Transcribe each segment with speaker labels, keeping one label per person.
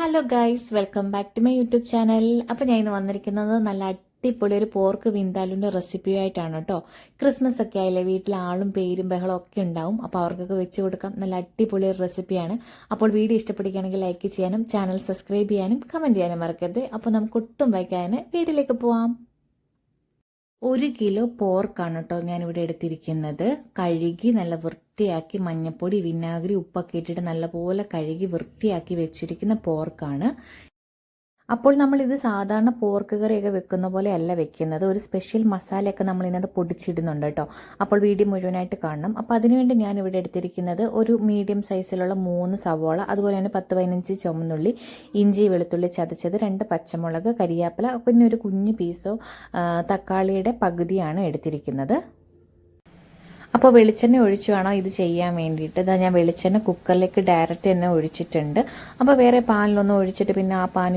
Speaker 1: Hello guys welcome back to my YouTube channel അപ്പോൾ ഞാൻ ഇന്ന് വന്നിരിക്കുന്നത് നല്ല അടിപൊളി ഒരു പോർക്ക് വിന്താലുന്റെ റെസിപ്പിയായിട്ടാണ് കേട്ടോ. ക്രിസ്മസ് ഒക്കെ ആയില്ലേ വീട്ടിൽ ആളും പേരും ബഹളം ഒക്കെ ഉണ്ടാവും. അപ്പോൾ അവർക്കൊക്കെ വെച്ച് കൊടുക്കാം. നല്ല അടിപൊളി ഒരു റെസിപ്പിയാണ് അപ്പോൾ വീഡിയോ ഇഷ്ടപ്പെടുകയാണെങ്കിൽ ലൈക്ക് ചെയ്യാനും ചാനൽ സബ്സ്ക്രൈബ് ചെയ്യാനും കമന്റ് ചെയ്യാനും മറക്കരുത്. അപ്പോൾ നമുക്ക് ഒട്ടും വൈകാതെ വീഡിയോയിലേക്ക് പോവാം. ഒരു കിലോ പോർക്കാണ് കേട്ടോ ഞാനിവിടെ എടുത്തിരിക്കുന്നത്. കഴുകി നല്ല വൃത്തിയാക്കി മഞ്ഞപ്പൊടി വിനാഗിരി ഉപ്പൊക്കെ ഇട്ടിട്ട് നല്ലപോലെ കഴുകി വൃത്തിയാക്കി വെച്ചിരിക്കുന്ന പോർക്കാണ്. അപ്പോൾ നമ്മൾ ഇത് സാധാരണ പോർക്ക് കറിയൊക്കെ വെക്കുന്ന പോലെ അല്ല വെക്കുന്നത്. ഒരു സ്പെഷ്യൽ മസാലയൊക്കെ നമ്മൾ ഇതിനകത്ത് പൊടിച്ചിടുന്നുണ്ട് കേട്ടോ. അപ്പോൾ വീഡിയോ മുഴുവനായിട്ട് കാണണം. അപ്പോൾ അതിനുവേണ്ടി ഞാൻ ഇവിടെ എടുത്തിരിക്കുന്നത് ഒരു മീഡിയം സൈസിലുള്ള മൂന്ന് സവോള അതുപോലെ തന്നെ പത്ത് പതിനഞ്ച് ചുമന്നുള്ളി ഇഞ്ചി വെളുത്തുള്ളി ചതച്ചത് രണ്ട് പച്ചമുളക് കരിയാപ്പില പിന്നെ ഒരു കുഞ്ഞു പീസോ തക്കാളിയുടെ പകുതിയാണ് എടുത്തിരിക്കുന്നത്. അപ്പോൾ വെളിച്ചെണ്ണ ഒഴിച്ച് വേണം ഇത് ചെയ്യാൻ വേണ്ടിയിട്ട്? ഇതാ ഞാൻ വെളിച്ചെണ്ണ കുക്കറിലേക്ക് ഡയറക്റ്റ് തന്നെ ഒഴിച്ചിട്ടുണ്ട്. അപ്പോൾ വേറെ പാനിലൊന്നും ഒഴിച്ചിട്ട് പിന്നെ ആ പാൻ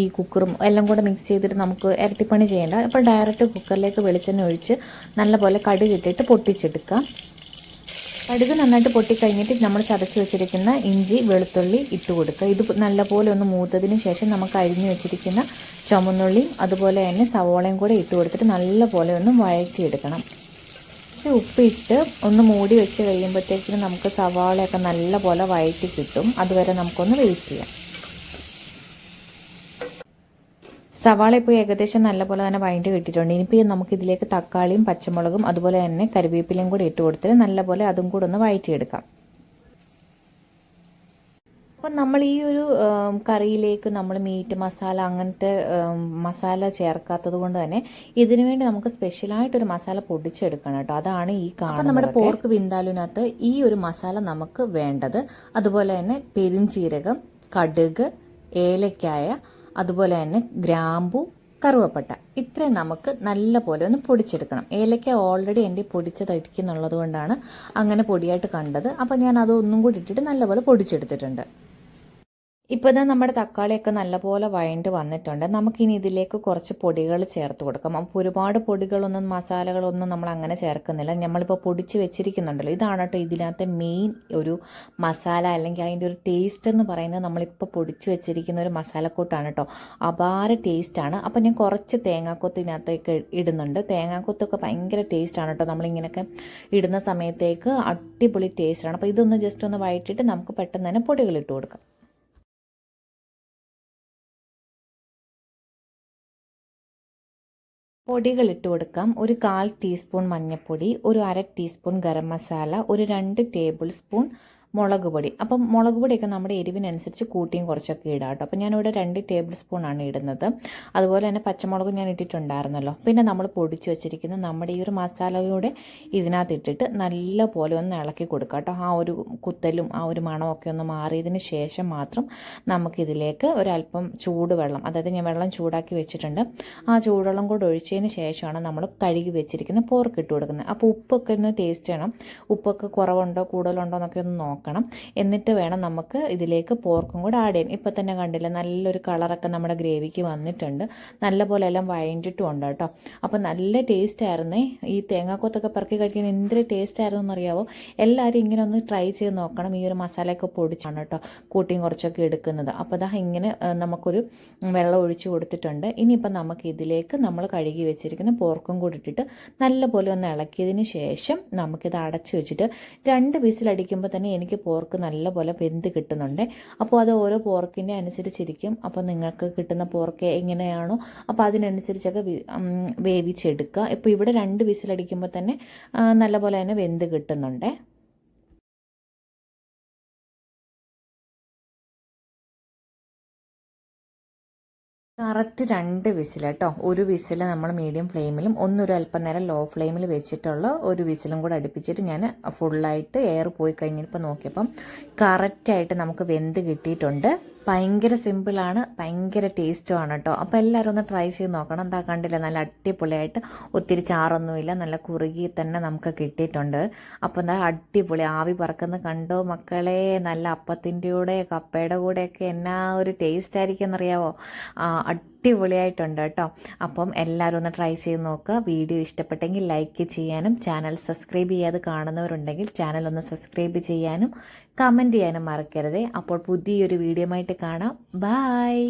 Speaker 1: ഈ കുക്കറും എല്ലാം കൂടെ മിക്സ് ചെയ്തിട്ട് നമുക്ക് ഇരട്ടിപ്പണി ചെയ്യേണ്ട. അപ്പോൾ ഡയറക്റ്റ് കുക്കറിലേക്ക് വെളിച്ചെണ്ണ ഒഴിച്ച് നല്ലപോലെ കടുക് ഇട്ടിട്ട് പൊട്ടിച്ചെടുക്കാം. കടുക് നന്നായിട്ട് പൊട്ടിക്കഴിഞ്ഞിട്ട് നമ്മൾ ചതച്ച് വെച്ചിരിക്കുന്ന ഇഞ്ചി വെളുത്തുള്ളി ഇട്ട് കൊടുക്കുക. ഇത് നല്ലപോലെ ഒന്ന് മൂത്തതിന് ശേഷം നമുക്ക് അരിഞ്ഞു വെച്ചിരിക്കുന്ന ചുമന്നുള്ളിയും അതുപോലെ തന്നെ സവോളയും കൂടെ ഇട്ട് കൊടുത്തിട്ട് നല്ലപോലെ ഒന്ന് വഴറ്റിയെടുക്കണം. കുറച്ച് ഉപ്പിട്ട് ഒന്ന് മൂടി വെച്ച് കഴിയുമ്പോഴത്തേക്കിനും നമുക്ക് സവാളയൊക്കെ നല്ലപോലെ വഴറ്റി കിട്ടും. അതുവരെ നമുക്കൊന്ന് വെയിറ്റ് ചെയ്യാം. സവാള ഇപ്പോൾ ഏകദേശം നല്ലപോലെ തന്നെ വഴണ്ടി കിട്ടിയിട്ടുണ്ട്. ഇനിയിപ്പോൾ നമുക്ക് ഇതിലേക്ക് തക്കാളിയും പച്ചമുളകും അതുപോലെ തന്നെ കറിവേപ്പിലയും കൂടി ഇട്ട് കൊടുത്തിട്ട് നല്ലപോലെ അതും കൂടെ ഒന്ന് വഴറ്റിയെടുക്കാം. അപ്പം നമ്മൾ ഈ ഒരു കറിയിലേക്ക് നമ്മൾ മീറ്റ് മസാല അങ്ങനത്തെ മസാല ചേർക്കാത്തത് കൊണ്ട് തന്നെ ഇതിനു വേണ്ടി നമുക്ക് സ്പെഷ്യലായിട്ടൊരു മസാല പൊടിച്ചെടുക്കണം കേട്ടോ. അതാണ് ഈ കാണുന്നത് നമ്മുടെ പോർക്ക് വിന്താലിനകത്ത് ഈ ഒരു മസാല നമുക്ക് വേണ്ടത് അതുപോലെ തന്നെ പെരിഞ്ചീരകം കടുക് ഏലക്കായ അതുപോലെ തന്നെ ഗ്രാമ്പു കറുവപ്പട്ട. ഇത്രയും നമുക്ക് നല്ല പോലെ ഒന്ന് പൊടിച്ചെടുക്കണം. ഏലക്ക ഓൾറെഡി എന്റെ പൊടിച്ചതടിക്കുന്നുള്ളത് കൊണ്ടാണ് അങ്ങനെ പൊടിയായിട്ട് കണ്ടത്. അപ്പോൾ ഞാൻ അതൊന്നും ഒന്നും കൂടി ഇട്ടിട്ട് നല്ലപോലെ പൊടിച്ചെടുത്തിട്ടുണ്ട്. ഇപ്പോൾ ഇതാ നമ്മുടെ തക്കാളിയൊക്കെ നല്ലപോലെ വഴണ്ട് വന്നിട്ടുണ്ട്. നമുക്കിനി ഇതിലേക്ക് കുറച്ച് പൊടികൾ ചേർത്ത് കൊടുക്കാം. അപ്പോൾ ഒരുപാട് പൊടികളൊന്നും മസാലകളൊന്നും നമ്മൾ അങ്ങനെ ചേർക്കുന്നില്ല. നമ്മളിപ്പോൾ പൊടിച്ച് വെച്ചിരിക്കുന്നുണ്ടല്ലോ. ഇതാണ് കേട്ടോ ഇതിനകത്തെ മെയിൻ ഒരു മസാല അല്ലെങ്കിൽ അതിന്റെ ഒരു ടേസ്റ്റ് എന്ന് പറയുന്നത് നമ്മളിപ്പോൾ പൊടിച്ച് വെച്ചിരിക്കുന്ന ഒരു മസാലക്കൂട്ടാണ് കേട്ടോ അപാര ടേസ്റ്റാണ് അപ്പോൾ ഞാൻ കുറച്ച് തേങ്ങാക്കൊത്ത് ഇതിനകത്തേക്ക് ഇടുന്നുണ്ട്. തേങ്ങാക്കൊത്തൊക്കെ ഭയങ്കര ടേസ്റ്റാണ് കേട്ടോ നമ്മളിങ്ങനെയൊക്കെ ഇടുന്ന സമയത്തേക്ക് അടിപൊളി ടേസ്റ്റാണ് അപ്പോൾ ഇതൊന്ന് ജസ്റ്റ് ഒന്ന് വഴറ്റിയിട്ട് നമുക്ക് പെട്ടെന്ന് തന്നെ പൊടികൾ ഇട്ട് കൊടുക്കാം. പൊടികൾ ഇട്ട് കൊടുക്കാം. ഒരു കാൽ ടീസ്പൂൺ മഞ്ഞൾപ്പൊടി ഒരു അര ടീസ്പൂൺ ഗരം മസാല ഒരു രണ്ട് ടേബിൾ സ്പൂൺ മുളക് പൊടി. അപ്പം മുളക് പൊടിയൊക്കെ നമ്മുടെ എരിവിനനുസരിച്ച് കൂട്ടിയും കുറച്ചൊക്കെ ഇടാം കേട്ടോ. അപ്പം ഞാനിവിടെ രണ്ട് ടേബിൾ സ്പൂണാണ് ഇടുന്നത്. അതുപോലെ തന്നെ പച്ചമുളക് ഞാൻ ഇട്ടിട്ടുണ്ടായിരുന്നല്ലോ. പിന്നെ നമ്മൾ പൊടിച്ച് വെച്ചിരിക്കുന്ന നമ്മുടെ ഈ ഒരു മസാലയുടെ ഇതിനകത്ത് ഇട്ടിട്ട് നല്ല പോലെ ഒന്ന് ഇളക്കി കൊടുക്കുക കേട്ടോ. ആ ഒരു കുത്തലും ആ ഒരു മണമൊക്കെ ഒന്ന് മാറിയതിന് ശേഷം മാത്രം നമുക്കിതിലേക്ക് ഒരല്പം ചൂടുവെള്ളം അതായത് ഞാൻ വെള്ളം ചൂടാക്കി വെച്ചിട്ടുണ്ട്. ആ ചൂടുവെള്ളം കൂടെ ഒഴിച്ചതിന് ശേഷമാണ് നമ്മൾ കഴുകി വെച്ചിരിക്കുന്ന പോർക്ക് ഇട്ട് കൊടുക്കുന്നത്. അപ്പോൾ ഉപ്പൊക്കെ ഒന്ന് ടേസ്റ്റ് ചെയ്യണം. ഉപ്പൊക്കെ കുറവുണ്ടോ കൂടുതലുണ്ടോ എന്നൊക്കെ ഒന്ന് നോക്കണം. എന്നിട്ട് വേണം നമുക്ക് ഇതിലേക്ക് പോർക്കും കൂടെ ആഡ് ചെയ്യാൻ. ഇപ്പം തന്നെ കണ്ടില്ല നല്ലൊരു കളറൊക്കെ നമ്മുടെ ഗ്രേവിക്ക് വന്നിട്ടുണ്ട്. നല്ലപോലെ എല്ലാം വഴഞ്ഞിട്ടും ഉണ്ട് കേട്ടോ. അപ്പോൾ നല്ല ടേസ്റ്റ് ആയിരുന്നേ. ഈ തേങ്ങാക്കൊത്തൊക്കെ പറക്കി കഴിക്കാൻ എന്തൊരു ടേസ്റ്റ് ആയിരുന്നു എന്നറിയാവോ എല്ലാവരും ഇങ്ങനെ ഒന്ന് ട്രൈ ചെയ്ത് നോക്കണം. ഈ ഒരു മസാലയൊക്കെ പൊടിച്ചാണ് കേട്ടോ കൂട്ടിയും കുറച്ചൊക്കെ എടുക്കുന്നത്. അപ്പോൾ അതാ ഇങ്ങനെ നമുക്കൊരു വെള്ളം ഒഴിച്ചു കൊടുത്തിട്ടുണ്ട്. ഇനിയിപ്പോൾ നമുക്ക് ഇതിലേക്ക് നമ്മൾ കഴുകി വെച്ചിരിക്കുന്ന പോർക്കും കൂടി ഇട്ടിട്ട് നല്ലപോലെ ഒന്ന് ഇളക്കിയതിന് ശേഷം നമുക്കിത് അടച്ച് വെച്ചിട്ട് രണ്ട് വിസിലടിക്കുമ്പോൾ തന്നെ എനിക്ക് പോർക്ക് നല്ലപോലെ വെന്ത് കിട്ടുന്നുണ്ട്. അപ്പോൾ അത് ഓരോ പോർക്കിന്റെ അനുസരിച്ചിരിക്കും. അപ്പോൾ നിങ്ങൾക്ക് കിട്ടുന്ന പോർക്ക് എങ്ങനെയാണോ അപ്പോൾ അതിനനുസരിച്ചൊക്കെ വേവിച്ചെടുക്കുക. ഇപ്പോൾ ഇവിടെ രണ്ട് വിസിലടിക്കുമ്പോൾ തന്നെ നല്ല നല്ലപോലെ തന്നെ വെന്ത് കിട്ടുന്നുണ്ട്. കറക്റ്റ് രണ്ട് വിസിൽ കേട്ടോ. ഒരു വിസിൽ നമ്മൾ മീഡിയം ഫ്ലെയിമിലും ഒന്നൊരു അല്പം നേരം ലോ ഫ്ലെയിമിൽ വെച്ചിട്ടുള്ള ഒരു വിസിലും കൂടെ അടുപ്പിച്ചിട്ട് ഞാൻ ഫുള്ളായിട്ട് എയർ പോയി കഴിഞ്ഞപ്പോൾ നോക്കിയപ്പം കറക്റ്റായിട്ട് നമുക്ക് വെന്ത് കിട്ടിയിട്ടുണ്ട്. ഭയങ്കര സിമ്പിളാണ് ഭയങ്കര ടേസ്റ്റുമാണ് കേട്ടോ അപ്പോൾ എല്ലാവരും ഒന്ന് ട്രൈ ചെയ്ത് നോക്കണം. എന്താ കണ്ടില്ല നല്ല അടിപൊളിയായിട്ട് ഒത്തിരി ചാറൊന്നുമില്ല നല്ല കുറുകി തന്നെ നമുക്ക് കിട്ടിയിട്ടുണ്ട്. അപ്പോൾ എന്താ അടിപൊളി. ആവി പറക്കുന്നത് കണ്ടോ മക്കളെ? നല്ല അപ്പത്തിന്റെ കൂടെ കപ്പയുടെ കൂടെയൊക്കെ എന്നാ ഒരു ടേസ്റ്റ് ആയിരിക്കും എന്നറിയാവോ? അടിപൊളിയായിട്ടുണ്ട് കേട്ടോ. അപ്പം എല്ലാവരും ഒന്ന് ട്രൈ ചെയ്ത് നോക്കുക. വീഡിയോ ഇഷ്ടപ്പെട്ടെങ്കിൽ ലൈക്ക് ചെയ്യാനും ചാനൽ സബ്സ്ക്രൈബ് ചെയ്യാതെ കാണുന്നവരുണ്ടെങ്കിൽ ചാനൽ ഒന്ന് സബ്സ്ക്രൈബ് ചെയ്യാനും കമന്റ് ചെയ്യാനും മറക്കരുതേ. അപ്പോൾ പുതിയൊരു വീഡിയോ ആയിട്ട് കാണാം. ബായ്